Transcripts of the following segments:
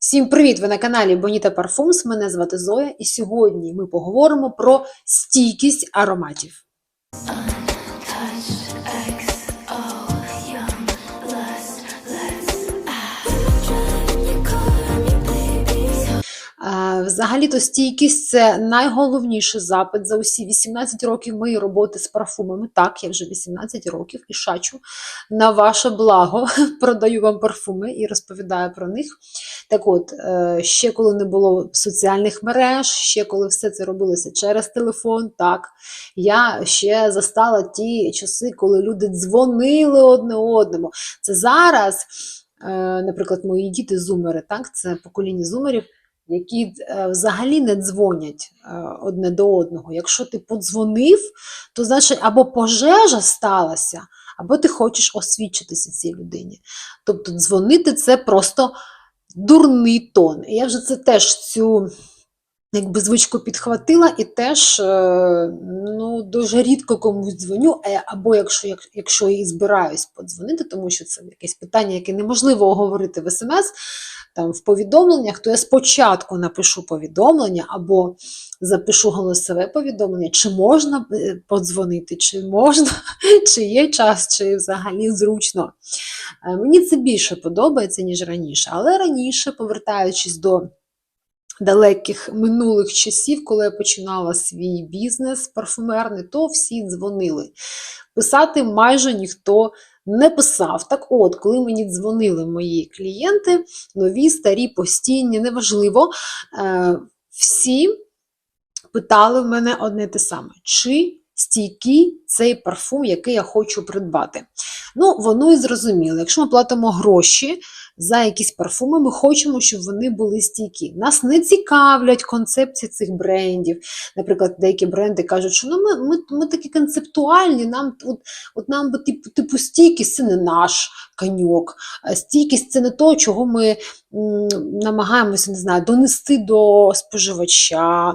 Всім привіт! Ви на каналі Bonita Parfums. Мене звати Зоя, і сьогодні ми поговоримо про стійкість ароматів. Взагалі-то стійкість це найголовніший запит за усі 18 років моєї роботи з парфумами. Так, я вже 18 років і шачу на ваше благо. Продаю вам парфуми і розповідаю про них. Так от, е, ще коли не було соціальних мереж, ще коли все це робилося через телефон, так, я ще застала ті часи, коли люди дзвонили одне одному. Це зараз, е, наприклад, мої діти зумери, так, це покоління зумерів які е, взагалі не дзвонять одне до одного. Якщо ти подзвонив, то значить або пожежа сталася, або ти хочеш освідчитися цій людині. Тобто дзвонити це просто дурний тон. Я вже це теж цю якби звичку підхватила і теж е, ну, дуже рідко комусь дзвоню, е, або якщо, як- якщо і збираюсь подзвонити, тому що це якесь питання, яке неможливо оговорити в смс, там, в повідомленнях, то я спочатку напишу повідомлення або запишу голосове повідомлення, чи можна е, подзвонити, чи можна, чи є час, чи взагалі зручно. Мені це більше подобається, ніж раніше. Але раніше, повертаючись до далеких минулих часів, коли я починала свій бізнес парфумерний, то всі дзвонили. Писати майже ніхто не писав. Так от, коли мені дзвонили мої клієнти, нові, старі, постійні, неважливо, е, всі питали в мене одне те саме: чи стійкий цей парфум, який я хочу придбати. Ну, воно і зрозуміло. Якщо ми платимо гроші за якісь парфуми, ми хочемо, щоб вони були стійкі. Нас не цікавлять концепції цих брендів. Наприклад, деякі бренди кажуть, що ну, ми, ми, ми такі концептуальні, нам от, от нам би типу, типу стійкість це не наш коньок. Стійкість це не то, чого ми м, намагаємося не знаю, донести до споживача.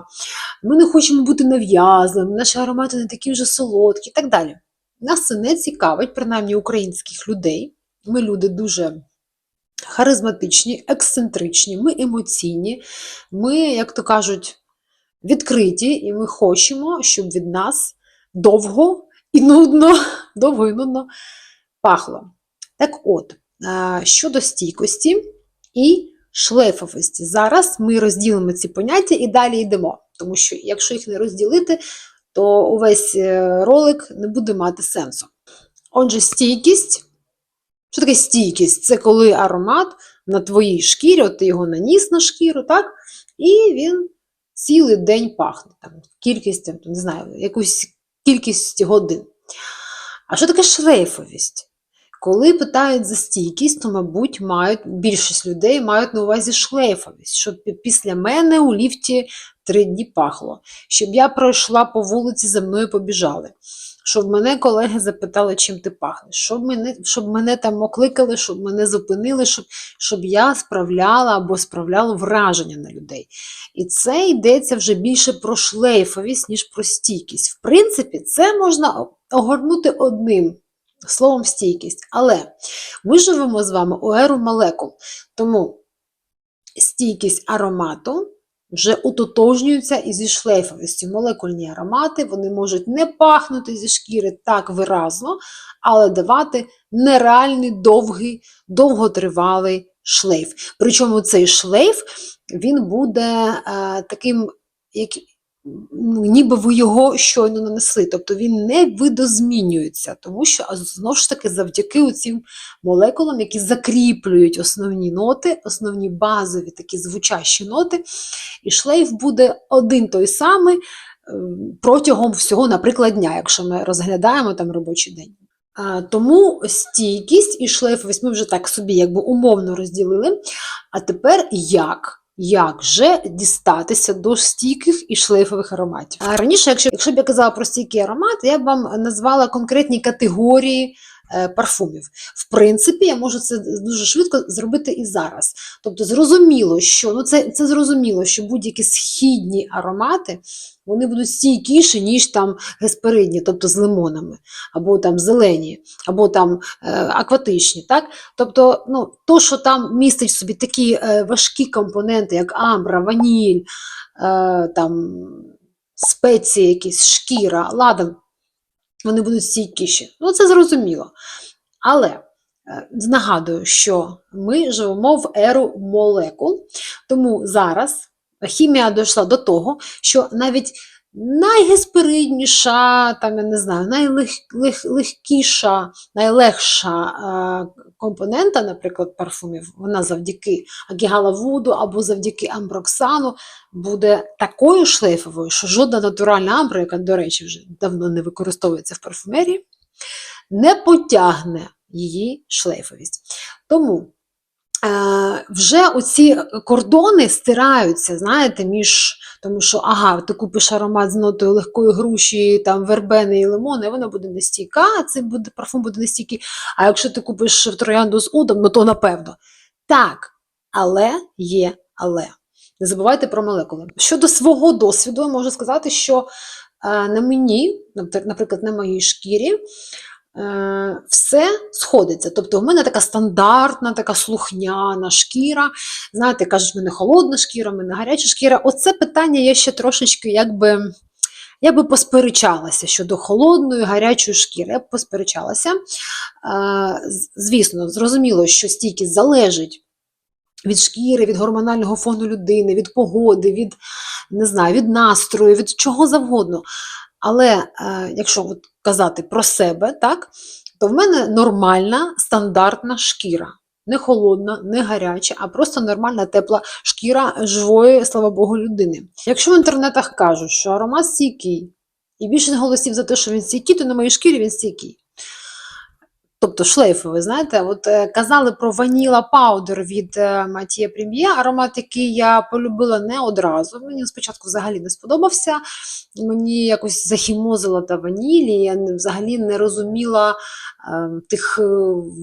Ми не хочемо бути нав'язаними, наші аромати не такі вже солодкі і так далі. Нас це не цікавить, принаймні українських людей. Ми люди дуже харизматичні, ексцентричні, ми емоційні, ми, як то кажуть, відкриті, і ми хочемо, щоб від нас довго і нудно, довго і нудно пахло. Так от, е, щодо стійкості і шлейфовості. Зараз ми розділимо ці поняття і далі йдемо. Тому що, якщо їх не розділити, то увесь е, ролик не буде мати сенсу. Отже, стійкість. Що таке стійкість? Це коли аромат на твоїй шкірі, от ти його наніс на шкіру, так? І він цілий день пахне. Там, кількість, там, не знаю, якусь кількість годин. А що таке шлейфовість? Коли питають за стійкість, то, мабуть, мають, більшість людей мають на увазі шлейфовість, щоб після мене у ліфті три дні пахло, щоб я пройшла по вулиці, за мною побіжали, щоб мене колеги запитали, чим ти пахнеш, щоб мене, щоб мене там окликали, щоб мене зупинили, щоб, щоб я справляла або справляла враження на людей. І це йдеться вже більше про шлейфовість, ніж про стійкість. В принципі, це можна огорнути одним словом стійкість. Але ми живемо з вами у еру молекул, тому стійкість аромату вже ототожнюються і зі шлейфовістю. Молекульні аромати вони можуть не пахнути зі шкіри так виразно, але давати нереальний довгий, довготривалий шлейф. Причому цей шлейф він буде е, таким, як, ніби ви його щойно нанесли. Тобто він не видозмінюється, тому що знову ж таки завдяки цим молекулам, які закріплюють основні ноти, основні базові такі звучащі ноти, і шлейф буде один той самий е, протягом всього, наприклад, дня, якщо ми розглядаємо там робочий день. Тому стійкість і шлейфовість ми вже так собі якби умовно розділили. А тепер як? Як же дістатися до стійких і шлейфових ароматів? А раніше, якщо, якщо б я казала про стійкі аромати, я б вам назвала конкретні категорії парфумів. В принципі, я можу це дуже швидко зробити і зараз. Тобто, зрозуміло, що ну це, це зрозуміло, що будь-які східні аромати вони будуть стійкіші, ніж там гесперидні, тобто з лимонами, або там зелені, або там е, акватичні. Так? Тобто, ну, то, що там містить в собі такі е, важкі компоненти, як амбра, ваніль, е, там, спеції, якісь, шкіра, ладан, вони будуть стійкіші. Ну, це зрозуміло. Але е, нагадую, що ми живемо в еру молекул, тому зараз хімія дійшла до того, що навіть найгесперидніша, там, я не знаю, найлегкіша, найлегша е, компонента, наприклад, парфумів, вона завдяки агігалавуду або завдяки амброксану буде такою шлейфовою, що жодна натуральна амбра, яка, до речі, вже давно не використовується в парфумерії, не потягне її шлейфовість. Тому вже оці кордони стираються, знаєте, між тому що ага, ти купиш аромат з нотою легкої груші, там вербени і лимони, вона буде нестійка, а цей буде, парфум буде нестійкий. А якщо ти купиш троянду з удом, ну то напевно. Так, але є але. Не забувайте про молекули. Щодо свого досвіду, я можу сказати, що е, на мені, наприклад, на моїй шкірі, е, все сходиться. Тобто, в мене така стандартна, така слухняна шкіра. Знаєте, кажуть, в мене холодна шкіра, в мене гаряча шкіра. Оце питання я ще трошечки якби. Я би посперечалася щодо холодної, гарячої шкіри. Я б посперечалася. Е, Звісно, зрозуміло, що стійкість залежить від шкіри, від гормонального фону людини, від погоди, від, не знаю, від настрою, від чого завгодно. Але е, якщо от казати про себе, так, то в мене нормальна стандартна шкіра. Не холодна, не гаряча, а просто нормальна тепла шкіра живої, слава Богу, людини. Якщо в інтернетах кажуть, що аромат стійкий, і більше голосів за те, що він стійкий, то на моїй шкірі він стійкий. Тобто шлейфовий, знаєте, от е, казали про ваніла паудер від е, Матія Прем'є, аромат, який я полюбила не одразу. Мені спочатку взагалі не сподобався. Мені якось захімозила та ванілі, я взагалі не розуміла е, тих е,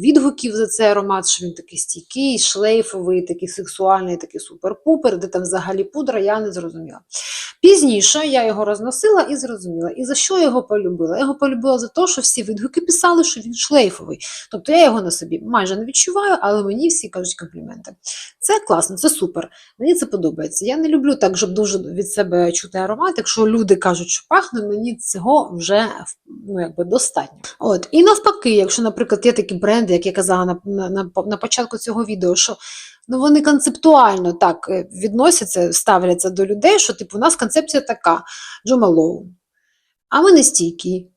відгуків за цей аромат, що він такий стійкий, шлейфовий, такий сексуальний, такий супер-пупер, де там взагалі пудра, я не зрозуміла. Пізніше я його розносила і зрозуміла. І за що я його полюбила? Я його полюбила за те, що всі відгуки писали, що він шлейфовий. Тобто я його на собі майже не відчуваю, але мені всі кажуть компліменти. Це класно, це супер. Мені це подобається. Я не люблю так, щоб дуже від себе чути аромат. Якщо люди кажуть, що пахне, мені цього вже ну, якби достатньо. От. І навпаки, якщо, наприклад, є такі бренди, як я казала на, на, на, початку цього відео, що ну, вони концептуально так е, відносяться, ставляться до людей, що типу, у нас концепція така: Джо Малоу. А ми не стійкі.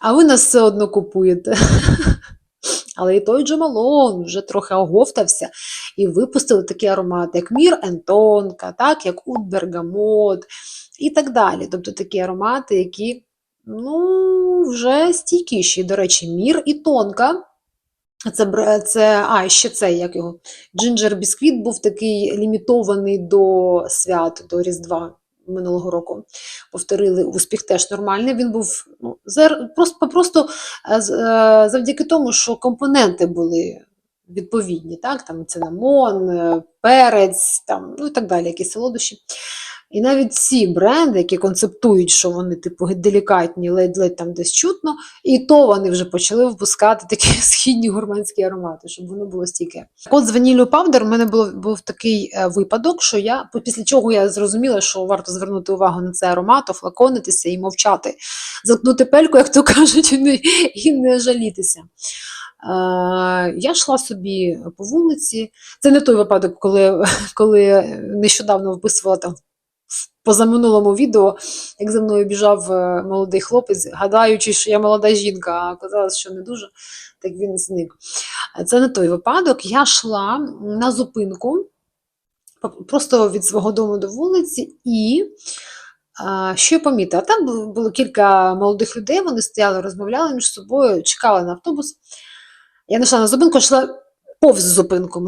А ви нас все одно купуєте. Але і той Джо Малон вже трохи оговтався і випустили такі аромати, як Мір Ентонка, так, як Ут Бергамот і так далі. Тобто такі аромати, які ну, вже стійкіші. До речі, Мір і Тонка. Це, це, а, ще цей, як його, Джинджер Бісквіт був такий лімітований до свят, до Різдва минулого року. Повторили успіх теж нормальний. Він був ну, просто, просто е, е, завдяки тому, що компоненти були відповідні, так? Там цинамон, е, перець, там, ну і так далі, якісь солодощі. І навіть ці бренди, які концептують, що вони типу делікатні, ледь-ледь там десь чутно, і то вони вже почали випускати такі східні гурманські аромати, щоб воно було стійке. От з ваніллю павдер у мене було, був такий е, випадок, що я після чого я зрозуміла, що варто звернути увагу на цей аромат, офлаконитися і мовчати, заткнути пельку, як то кажуть, і не, і не жалітися. Е, я йшла собі по вулиці. Це не той випадок, коли, коли нещодавно вписувала там в позаминулому відео, як за мною біжав е, молодий хлопець, гадаючи, що я молода жінка, а оказалось, що не дуже, так він зник. Це не той випадок. Я йшла на зупинку просто від свого дому до вулиці, і що я помітила? Там було кілька молодих людей, вони стояли, розмовляли між собою, чекали на автобус. Я не йшла на зупинку, йшла повз зупинку.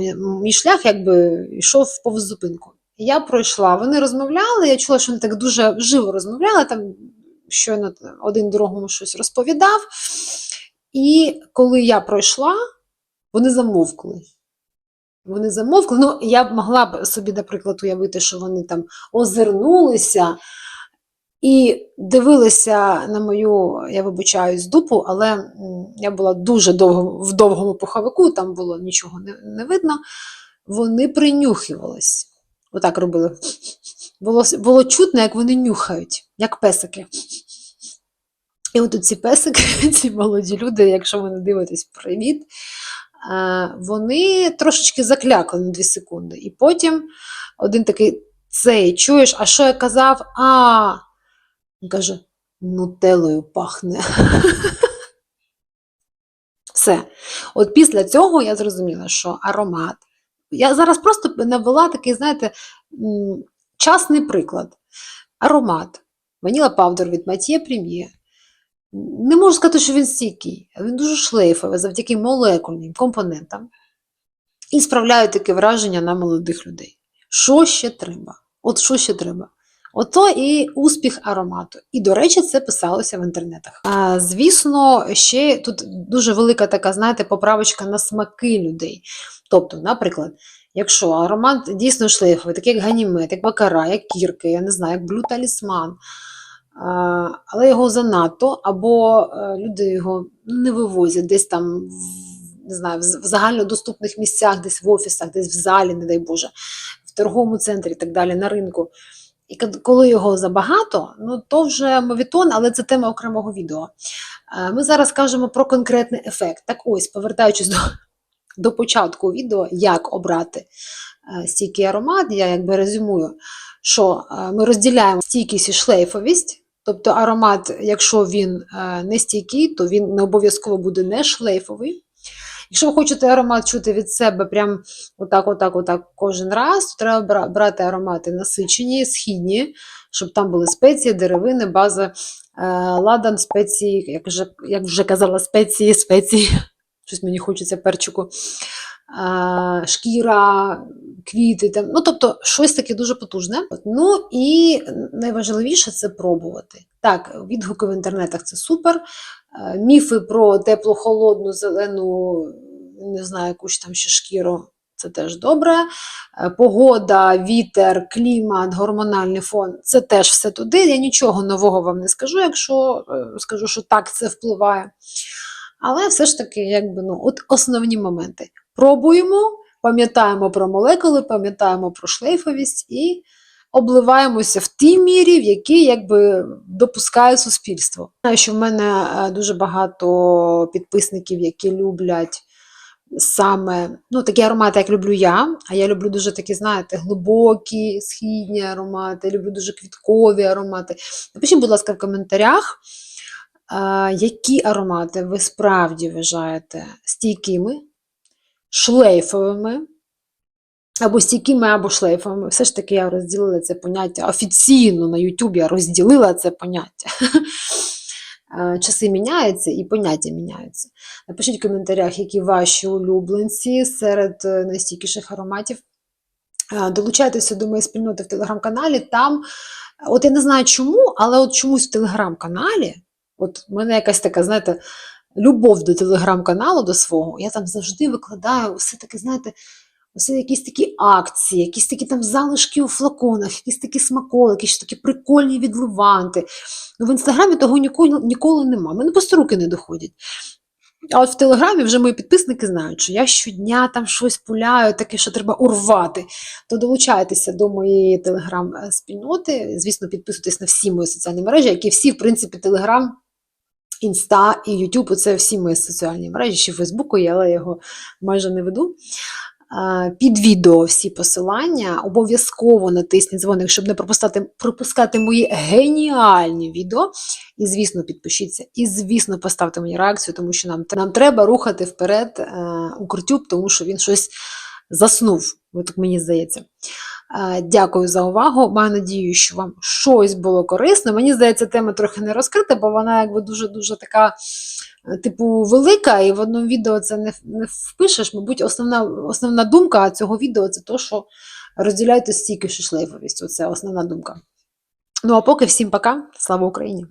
Мій шлях якби йшов повз зупинку. Я пройшла, вони розмовляли, я чула, що вони так дуже живо розмовляли, там щойно один другому щось розповідав. І коли я пройшла, вони замовкли. Вони замовкли. Ну, я б могла б собі, наприклад, уявити, що вони там озирнулися і дивилися на мою, я вибачаюсь, дупу, але я була дуже довго в довгому пуховику, там було нічого не, не видно. Вони принюхувались. Отак робили. Було, було чутно, як вони нюхають, як песики. І от ці песики, ці молоді люди, якщо ви не дивитесь, привіт, вони трошечки заклякли на 2 секунди. І потім один такий цей, чуєш, а що я казав? А, він каже, нутелою пахне. Все. От після цього я зрозуміла, що аромат. Я зараз просто навела такий, знаєте, часний приклад. Аромат. Ваніла павдер від Mathieu Premier. Не можу сказати, що він стійкий, він дуже шлейфовий завдяки молекульним компонентам. І справляє таке враження на молодих людей. Що ще треба? От що ще треба? Ото і успіх аромату. І, до речі, це писалося в інтернетах. А, звісно, ще тут дуже велика така, знаєте, поправочка на смаки людей. Тобто, наприклад, якщо аромат дійсно шлейфовий, такий як ганімет, як бакара, як кірки, я не знаю, як блю талісман, але його занадто, або е, люди його ну, не вивозять десь там не знаю, в загальнодоступних місцях, десь в офісах, десь в залі, не дай Боже, в торговому центрі і так далі, на ринку. І коли його забагато, ну то вже мовітон, але це тема окремого відео. Е, Ми зараз кажемо про конкретний ефект. Так ось, повертаючись до, до початку відео, як обрати е, стійкий аромат, я якби резюмую, що е, ми розділяємо стійкість і шлейфовість. Тобто аромат, якщо він не стійкий, то він не обов'язково буде не шлейфовий. Якщо ви хочете аромат чути від себе прям отак, отак, отак кожен раз, то треба брати аромати насичені, східні, щоб там були спеції, деревини, бази, е, ладан, спеції, як вже, як вже казала, спеції, спеції. Щось мені хочеться перчику. е, Шкіра, квіти, там, ну тобто щось таке дуже потужне. Ну і найважливіше це пробувати. Так, відгуки в інтернетах це супер. Е, Міфи про теплу, холодну, зелену, не знаю, якусь там ще шкіру. Це теж добре. Е, Погода, вітер, клімат, гормональний фон це теж все туди. Я нічого нового вам не скажу, якщо е, скажу, що так це впливає. Але все ж таки, якби ну, от основні моменти. Пробуємо, пам'ятаємо про молекули, пам'ятаємо про шлейфовість і обливаємося в тій мірі, в якій якби допускає суспільство. Знаю, що в мене е, дуже багато підписників, які люблять саме ну, такі аромати, як люблю я. А я люблю дуже такі, знаєте, глибокі східні аромати, люблю дуже квіткові аромати. Напишіть, будь ласка, в коментарях, е, які аромати ви справді вважаєте стійкими, шлейфовими. Або стійкими, або шлейфовими. Все ж таки я розділила це поняття офіційно на YouTube я розділила це поняття. Е, Часи міняються і поняття міняються. Напишіть в коментарях, які ваші улюбленці серед е, найстійкіших ароматів. Е, Долучайтеся до моєї спільноти в телеграм-каналі. Там, от я не знаю чому, але от чомусь в телеграм-каналі, от в мене якась така, знаєте, любов до телеграм-каналу, до свого, я там завжди викладаю все таке, знаєте, Оце якісь такі акції, якісь такі там залишки у флаконах, якісь такі смаколики, якісь такі прикольні відливанти. Ну, в інстаграмі того ніколи, ніколи нема. Мене просто руки не доходять. А от в Телеграмі вже мої підписники знають, що я щодня там щось пуляю, таке, що треба урвати. То долучайтеся до моєї телеграм-спільноти. Звісно, підписуйтесь на всі мої соціальні мережі, які всі, в принципі, Телеграм, Інста і Ютуб це всі мої соціальні мережі, ще Фейсбуку але я його майже не веду. Під відео всі посилання. Обов'язково натисніть дзвоник, щоб не пропускати, пропускати мої геніальні відео. І, звісно, підпишіться. І, звісно, поставте мені реакцію, тому що нам, нам треба рухати вперед е, Укртюб, тому що він щось заснув, от мені здається. Е, Дякую за увагу. Маю надію, що вам щось було корисно. Мені здається, тема трохи не розкрита, бо вона якби дуже-дуже така, типу, велика, і в одному відео це не, не впишеш. Мабуть, основна, основна думка цього відео це то, що розділяйте стійкішу шлейфовість. Оце основна думка. Ну а поки всім пока. Слава Україні!